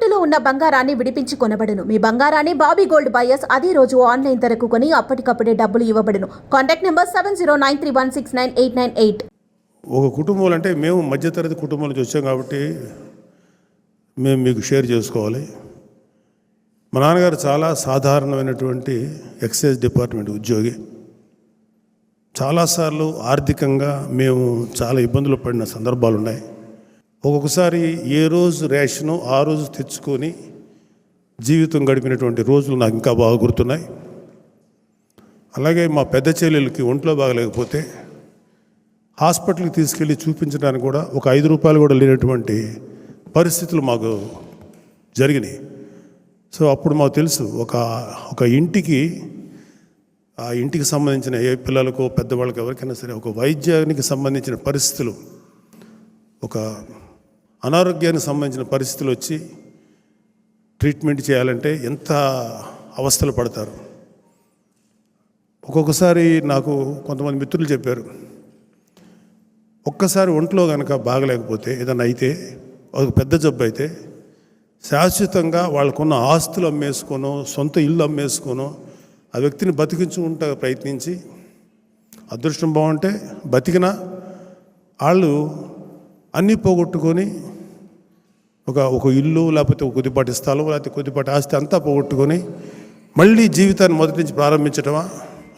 తాకట్టులో ఉన్న బంగారాన్ని విడిపించి కొనబడను. మీ బంగారాన్ని బాబీ గోల్డ్ బయర్స్ అదే రోజు ఆన్లైన్ ధరకు కొని అప్పటికప్పుడే డబ్బులు ఇవ్వబడను. Contact number seven zero nine three one six nine eight nine eight. ఒక కుటుంబం అంటే మేము మధ్యతరగతి కుటుంబం నుంచి వచ్చాం కాబట్టి మేము మీకు షేర్ చేసుకోవాలి. మా నాన్నగారు చాలా సాధారణమైనటువంటి ఎక్సైజ్ డిపార్ట్మెంట్ ఉద్యోగి. చాలాసార్లు ఆర్థికంగా మేము చాలా ఇబ్బందులు పడిన సందర్భాలు ఉన్నాయి. ఒక్కొక్కసారి ఏ రోజు రేషను ఆ రోజు తెచ్చుకొని జీవితం గడిపినటువంటి రోజులు నాకు ఇంకా బాగా గుర్తున్నాయి. అలాగే మా పెద్ద చెల్లెలకి ఒంట్లో బాగలేకపోతే హాస్పిటల్కి తీసుకెళ్ళి చూపించడానికి కూడా ఒక ఐదు రూపాయలు కూడా లేనటువంటి పరిస్థితులు మాకు జరిగినాయి. సో అప్పుడు మాకు తెలుసు ఒక ఒక ఇంటికి ఆ ఇంటికి సంబంధించిన ఏ పిల్లలకు పెద్దవాళ్ళకి ఎవరికైనా సరే ఒక వైద్యానికి సంబంధించిన పరిస్థితులు ఒక అనారోగ్యానికి సంబంధించిన పరిస్థితులు వచ్చి ట్రీట్మెంట్ చేయాలంటే ఎంత అవస్థలు పడతారు? ఒక్కొక్కసారి నాకు కొంతమంది మిత్రులు చెప్పారు. ఒక్కసారి ఒంట్లో కనుక బాగలేకపోతే ఏదైనా అయితే ఒక పెద్ద జబ్బు అయితే శాశ్వతంగా వాళ్ళకున్న ఆస్తులు అమ్మేసుకోనో సొంత ఇల్లు అమ్మేసుకోనో ఆ వ్యక్తిని బతికించుకుంటా ప్రయత్నించి అదృష్టం బాగుంటే బతికినా వాళ్ళు అన్నీ పోగొట్టుకొని ఒక ఒక ఇల్లు లేకపోతే ఒక కొద్దిపాటి స్థలం లేకపోతే కొద్దిపాటి ఆస్తి అంతా పోగొట్టుకొని మళ్ళీ జీవితాన్ని మొదటి నుంచి ప్రారంభించటమా?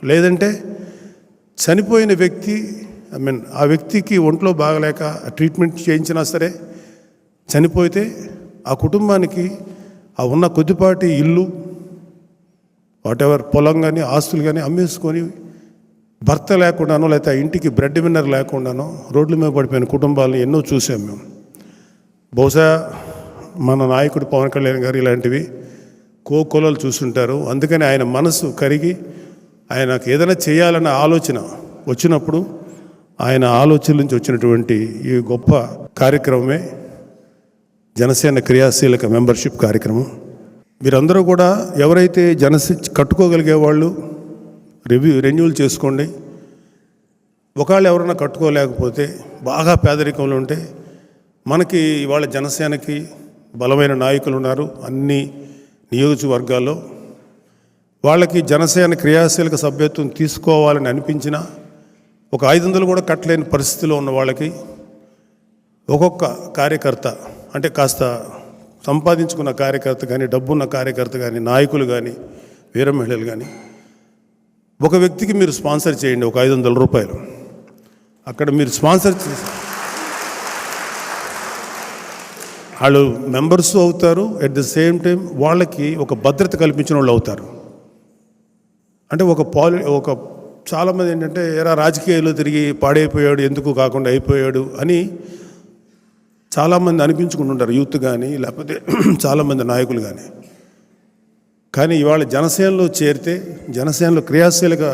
లేదంటే చనిపోయిన వ్యక్తి ఐ మీన్ ఆ వ్యక్తికి ఒంట్లో బాగలేక ట్రీట్మెంట్ చేయించినా సరే చనిపోతే ఆ కుటుంబానికి ఆ ఉన్న కొద్దిపాటి ఇల్లు వాట్ ఎవర్ పొలం కానీ ఆస్తులు కానీ అమ్మేసుకొని భర్త లేకుండానో లేకపోతే ఆ ఇంటికి బ్రెడ్ విన్నర్ లేకుండానో రోడ్ల మీద పడిపోయిన కుటుంబాలను ఎన్నో చూసాం మేము. బహుశా మన నాయకుడు పవన్ కళ్యాణ్ గారు ఇలాంటివి కోకొలలు చూస్తుంటారు. అందుకని ఆయన మనసు కరిగి ఆయనకు ఏదైనా చేయాలన్న ఆలోచన వచ్చినప్పుడు ఆయన ఆలోచన నుంచి వచ్చినటువంటి ఈ గొప్ప కార్యక్రమమే జనసేన క్రియాశీలక మెంబర్షిప్ కార్యక్రమం. మీరందరూ కూడా ఎవరైతే జనసే కట్టుకోగలిగే వాళ్ళు రివ్యూ రెన్యూల్ చేసుకోండి. ఒకవేళ ఎవరైనా కట్టుకోలేకపోతే బాగా పేదరికంలో ఉంటే మనకి ఇవాళ జనసేనకి బలమైన నాయకులు ఉన్నారు అన్ని నియోజకవర్గాల్లో. వాళ్ళకి జనసేన క్రియాశీలక సభ్యత్వం తీసుకోవాలని అనిపించిన ఒక ఐదు వందలు కూడా కట్టలేని పరిస్థితిలో ఉన్న వాళ్ళకి ఒక్కొక్క కార్యకర్త అంటే కాస్త సంపాదించుకున్న కార్యకర్త కానీ డబ్బున్న కార్యకర్త కానీ నాయకులు కానీ వీర మహిళలు కానీ ఒక వ్యక్తికి మీరు స్పాన్సర్ చేయండి ఒక ఐదు వందల రూపాయలు. అక్కడ మీరు స్పాన్సర్ చేసి వాళ్ళు మెంబర్స్ అవుతారు. ఎట్ ద సేమ్ టైం వాళ్ళకి ఒక భద్రత కల్పించిన వాళ్ళు అవుతారు. అంటే ఒక పాలి ఒక చాలామంది ఏంటంటే ఎరా రాజకీయాల్లో తిరిగి పాడైపోయాడు ఎందుకు కాకుండా అయిపోయాడు అని చాలామంది అనిపించుకుంటుంటారు. యూత్ కానీ లేకపోతే చాలామంది నాయకులు కానీ కానీ ఇవాళ జనసేనలో చేరితే జనసేనలో క్రియాశీలక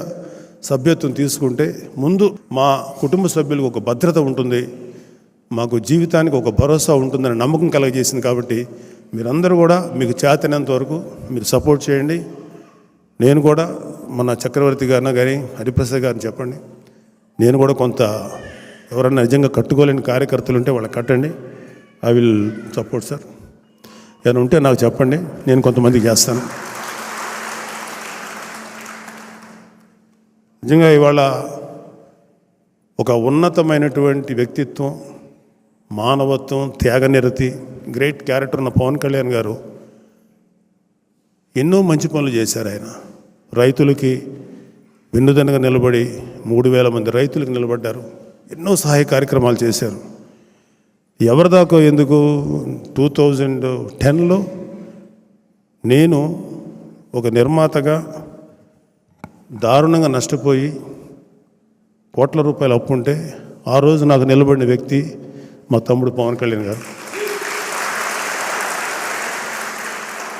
సభ్యత్వం తీసుకుంటే ముందు మా కుటుంబ సభ్యులకు ఒక భద్రత ఉంటుంది. మాకు జీవితానికి ఒక భరోసా ఉంటుందని నమ్మకం కలగజేసింది కాబట్టి మీరందరూ కూడా మీకు చేతనంత వరకు మీరు సపోర్ట్ చేయండి. నేను కూడా మన చక్రవర్తి గారిన కానీ హరిప్రసాద్ గారిని చెప్పండి. నేను కూడా కొంత ఎవరన్నా నిజంగా కట్టుకోలేని కార్యకర్తలు ఉంటే వాళ్ళకి కట్టండి. ఐ విల్ సపోర్ట్ సార్ ఏమైనా ఉంటే నాకు చెప్పండి. నేను కొంతమందికి చేస్తాను. నిజంగా ఇవాళ ఒక ఉన్నతమైనటువంటి వ్యక్తిత్వం మానవత్వం త్యాగనిరతి గ్రేట్ క్యారెక్టర్ ఉన్న పవన్ కళ్యాణ్ గారు ఎన్నో మంచి పనులు చేశారు ఆయన. రైతులకి వెన్నుదనగా నిలబడి మూడు వేల మంది రైతులకు నిలబడ్డారు. ఎన్నో సహాయ కార్యక్రమాలు చేశారు. ఎవరిదాకో ఎందుకు? టూ థౌజండ్ టెన్లో నేను ఒక నిర్మాతగా దారుణంగా నష్టపోయి కోట్ల రూపాయలు అప్పు ఉంటే ఆ రోజు నాకు నిలబడిన వ్యక్తి మా తమ్ముడు పవన్ కళ్యాణ్ గారు.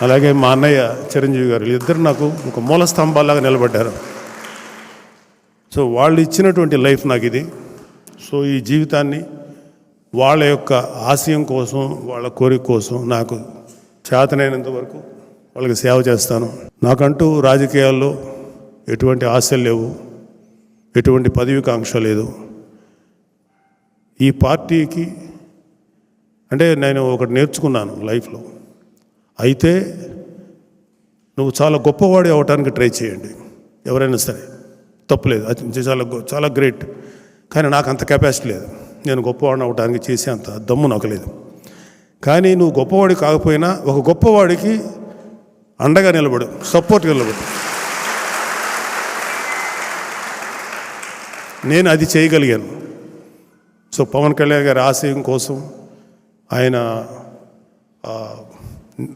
అలాగే మా అన్నయ్య చిరంజీవి గారు ఇద్దరు నాకు ఒక మూల స్తంభాలాగా నిలబడ్డారు. సో వాళ్ళు ఇచ్చినటువంటి లైఫ్ నాకు ఇది. సో ఈ జీవితాన్ని వాళ్ళ యొక్క ఆశయం కోసం వాళ్ళ కోరిక కోసం నాకు చేతనైనంత వరకు వాళ్ళకి సేవ చేస్తాను. నాకంటూ రాజకీయాల్లో ఎటువంటి ఆశలు లేవు ఎటువంటి పదవికాంక్ష లేదు. ఈ పార్టీకి అంటే నేను ఒకటి నేర్చుకున్నాను లైఫ్లో. అయితే నువ్వు చాలా గొప్పవాడి అవ్వడానికి ట్రై చేయండి. ఎవరైనా సరే. తప్పులేదు. అది చాలా గొ- చాలా గ్రేట్. కానీ నాకు అంత కెపాసిటీ లేదు. నేను గొప్పవాడిని అవ్వడానికి చేసే అంత దమ్ము నాకు లేదు. కానీ నువ్వు గొప్పవాడి కాకపోయినా ఒక గొప్పవాడికి అండగా నిలబడు సపోర్ట్గా నిలబడు. నేను అది చేయగలిగాను. సో పవన్ కళ్యాణ్ గారి ఆశయం కోసం ఆయన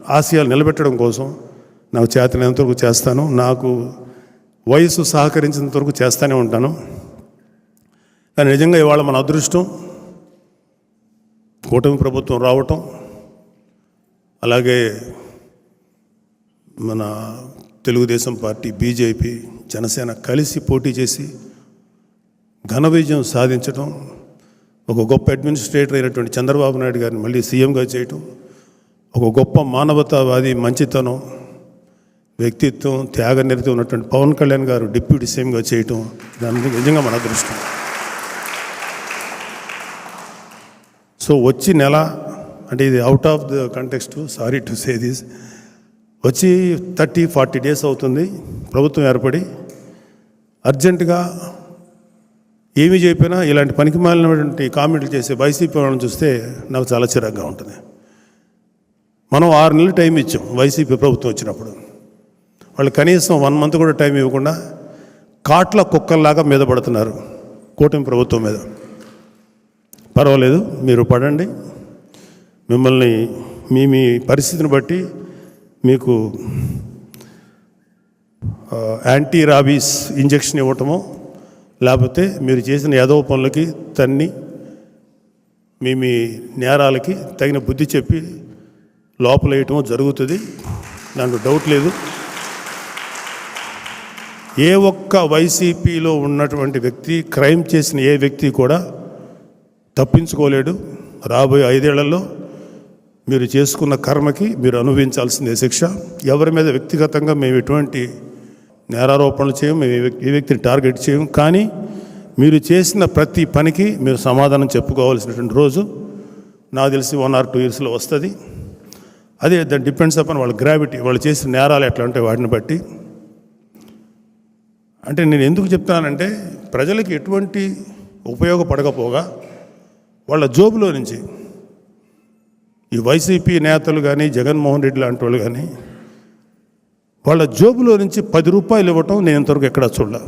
ఆశయాలు నిలబెట్టడం కోసం నాకు చేతనంత వరకు చేస్తాను. నాకు వయసు సహకరించినంత వరకు చేస్తూనే ఉంటాను. కానీ నిజంగా ఇవాళ మన అదృష్టం కూటమి ప్రభుత్వం రావటం అలాగే మన తెలుగుదేశం పార్టీ బీజేపీ జనసేన కలిసి పోటీ చేసి ఘన విజయం సాధించడం ఒక గొప్ప అడ్మినిస్ట్రేటర్ అయినటువంటి చంద్రబాబు నాయుడు గారిని మళ్ళీ సీఎంగా చేయటం ఒక గొప్ప మానవతావాది మంచితనం వ్యక్తిత్వం త్యాగనిరతి ఉన్నటువంటి పవన్ కళ్యాణ్ గారు డిప్యూటీ సీఎంగా చేయటం దాని నిజంగా మన అదృష్టం. సో వచ్చి నెల అంటే ఇది out of the context sorry to say this వచ్చి థర్టీ ఫార్టీ డేస్ అవుతుంది ప్రభుత్వం ఏర్పడి అర్జెంటుగా ఏమి చెప్పినా ఇలాంటి పనికి మాలినటువంటి కామెంట్లు చేసే వైసీపీ వాళ్ళని చూస్తే నాకు చాలా చిరాగ్గా ఉంటుంది. మనం ఆరు నెలలు టైం ఇచ్చాం వైసీపీ ప్రభుత్వం వచ్చినప్పుడు. వాళ్ళు కనీసం వన్ మంత్ కూడా టైం ఇవ్వకుండా కాట్ల కుక్కల్లాగా మీద పడుతున్నారు కూటమి ప్రభుత్వం మీద. పర్వాలేదు మీరు పడండి. మిమ్మల్ని మీ మీ పరిస్థితిని బట్టి మీకు యాంటీ రాబీస్ ఇంజెక్షన్ ఇవ్వటమో లేకపోతే మీరు చేసిన యాదవ పనులకి తన్ని మీ మీ నేరాలకి తగిన బుద్ధి చెప్పి లోపల జరుగుతుంది. దాంట్లో డౌట్ లేదు. ఏ ఒక్క వైసీపీలో ఉన్నటువంటి వ్యక్తి క్రైమ్ చేసిన ఏ వ్యక్తి కూడా తప్పించుకోలేడు. రాబోయే ఐదేళ్ళలో మీరు చేసుకున్న కర్మకి మీరు అనుభవించాల్సిందే శిక్ష. ఎవరి మీద వ్యక్తిగతంగా మేము ఎటువంటి నేరారోపణలు చేయం మేము ఏ వ్యక్తిని టార్గెట్ చేయం కానీ మీరు చేసిన ప్రతి పనికి మీరు సమాధానం చెప్పుకోవాల్సినటువంటి రోజు నాకు తెలిసి వన్ ఆర్ టూ ఇయర్స్లో వస్తుంది. అదే దట్ డిపెండ్స్ అపాన్ వాళ్ళ గ్రావిటీ వాళ్ళు చేసిన నేరాలు ఎట్లా ఉంటాయి వాటిని బట్టి. అంటే నేను ఎందుకు చెప్తానంటే ప్రజలకు ఎటువంటి ఉపయోగపడకపోగా వాళ్ళ జోబులో నుంచి ఈ వైసీపీ నేతలు కానీ జగన్మోహన్ రెడ్డి లాంటి వాళ్ళు కానీ వాళ్ళ జోబులో నుంచి పది రూపాయలు ఇవ్వటం నేను ఇంతవరకు ఎక్కడా చూడలే.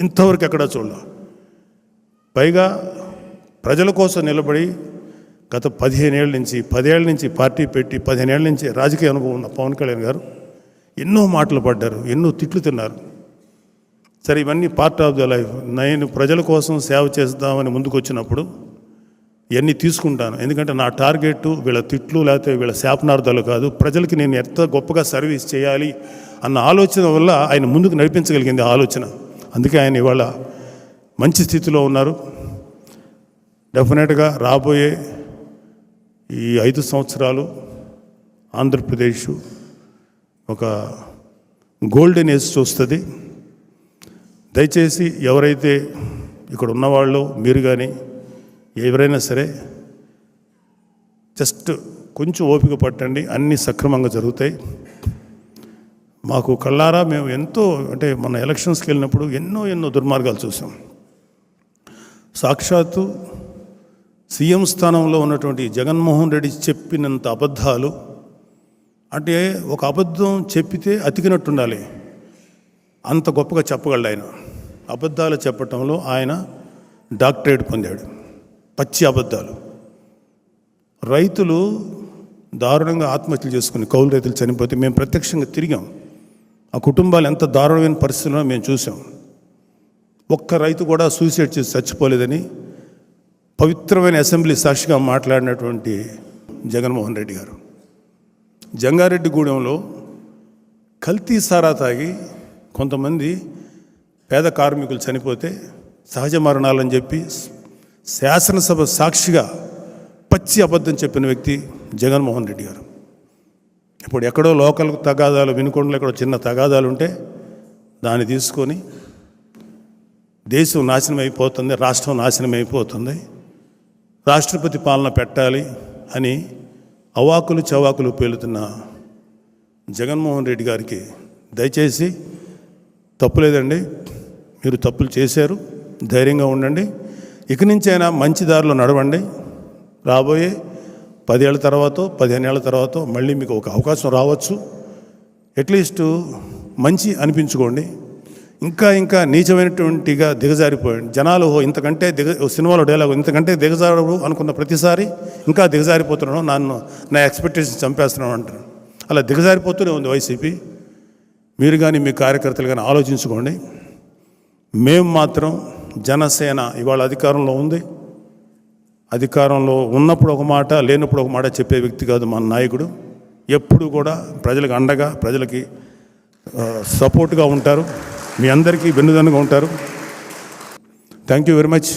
ఇంతవరకు ఎక్కడా చూడలే. పైగా ప్రజల కోసం నిలబడి గత పదిహేను ఏళ్ళ నుంచి పదేళ్ళ నుంచి పార్టీ పెట్టి పదిహేను ఏళ్ళ నుంచి రాజకీయ అనుభవం ఉన్న పవన్ కళ్యాణ్ గారు ఎన్నో మాటలు పడ్డారు ఎన్నో తిట్లు తిన్నారు. సరే ఇవన్నీ పార్ట్ ఆఫ్ ద లైఫ్ నేను ప్రజల కోసం సేవ చేద్దామని ముందుకు వచ్చినప్పుడు ఇవన్నీ తీసుకుంటాను. ఎందుకంటే నా టార్గెట్ వీళ్ళ తిట్లు లేకపోతే వీళ్ళ శాపనార్థాలు కాదు. ప్రజలకి నేను ఎంత గొప్పగా సర్వీస్ చేయాలి అన్న ఆలోచన వల్ల ఆయన ముందుకు నడిపించగలిగింది ఆలోచన. అందుకే ఆయన ఇవాళ మంచి స్థితిలో ఉన్నారు. డెఫినెట్గా రాబోయే ఈ ఐదు సంవత్సరాలు ఆంధ్రప్రదేశ్ ఒక గోల్డెన్ ఏజ్ చూస్తుంది. దయచేసి ఎవరైతే ఇక్కడ ఉన్నవాళ్ళు మీరు కానీ ఎవరైనా సరే జస్ట్ కొంచెం ఓపిక పట్టండి అన్నీ సక్రమంగా జరుగుతాయి. మాకు కళ్ళారా మేము ఎంతో అంటే మన ఎలక్షన్స్కి వెళ్ళినప్పుడు ఎన్నో ఎన్నో దుర్మార్గాలు చూసాం. సాక్షాత్తు సీఎం స్థానంలో ఉన్నటువంటి జగన్మోహన్ రెడ్డి చెప్పినంత అబద్ధాలు అంటే ఒక అబద్ధం చెప్పితే అతికినట్టుండాలి. అంత గొప్పగా చెప్పగలడు ఆయన. అబద్ధాలు చెప్పటంలో ఆయన డాక్టరేట్ పొందాడు. పచ్చి అబద్ధాలు. రైతులు దారుణంగా ఆత్మహత్యలు చేసుకుని కౌలు రైతులు చనిపోతే మేము ప్రత్యక్షంగా తిరిగాం. ఆ కుటుంబాలు ఎంత దారుణమైన పరిస్థితుల్లో మేము చూసాం. ఒక్క రైతు కూడా సూసైడ్ చేసి చచ్చిపోలేదని పవిత్రమైన అసెంబ్లీ సాక్షిగా మాట్లాడినటువంటి జగన్మోహన్ రెడ్డి గారు. జంగారెడ్డిగూడెంలో కల్తీ సారా తాగి కొంతమంది పేద కార్మికులు చనిపోతే సహజ మరణాలని చెప్పి శాసనసభ సాక్షిగా పచ్చి అబద్ధం చెప్పిన వ్యక్తి జగన్మోహన్ రెడ్డి గారు. ఇప్పుడు ఎక్కడో లోకల్ తగాదాలు వినుకొండలో ఎక్కడో చిన్న తగాదాలు ఉంటే దాన్ని తీసుకొని దేశం నాశనం అయిపోతుంది రాష్ట్రం నాశనం అయిపోతుంది రాష్ట్రపతి పాలన పెట్టాలి అని అవాకులు చవాకులు పేలుతున్న జగన్మోహన్ రెడ్డి గారికి దయచేసి తప్పులేదండి మీరు తప్పులు చేశారు ధైర్యంగా ఉండండి. ఇక నుంచైనా మంచి దారిలో నడవండి. రాబోయే పదేళ్ళ తర్వాత పదిహేను ఏళ్ళ తర్వాత మళ్ళీ మీకు ఒక అవకాశం రావచ్చు. అట్లీస్ట్ మంచి అనిపించుకోండి. ఇంకా ఇంకా నీచమైనటువంటిగా దిగజారిపోయింది జనాలు "ఓ, ఇంతకంటే దిగ సినిమాలో డైలాగ్ ఇంతకంటే దిగజారు అనుకున్న ప్రతిసారి ఇంకా దిగజారిపోతున్నాను నన్ను నా ఎక్స్పెక్టేషన్ చంపేస్తున్నాను అంటారు అలా దిగజారిపోతూనే ఉంది వైసీపీ. మీరు కానీ మీ కార్యకర్తలు కానీ ఆలోచించుకోండి. మేము మాత్రం జనసేన ఇవాళ అధికారంలో ఉంది. అధికారంలో ఉన్నప్పుడు ఒక మాట లేనప్పుడు ఒక మాట చెప్పే వ్యక్తి కాదు మన నాయకుడు. ఎప్పుడు కూడా ప్రజలకు అండగా ప్రజలకి సపోర్ట్గా ఉంటారు. మీ అందరికీ వెన్నుదన్నుగా ఉంటారు. Thank you very much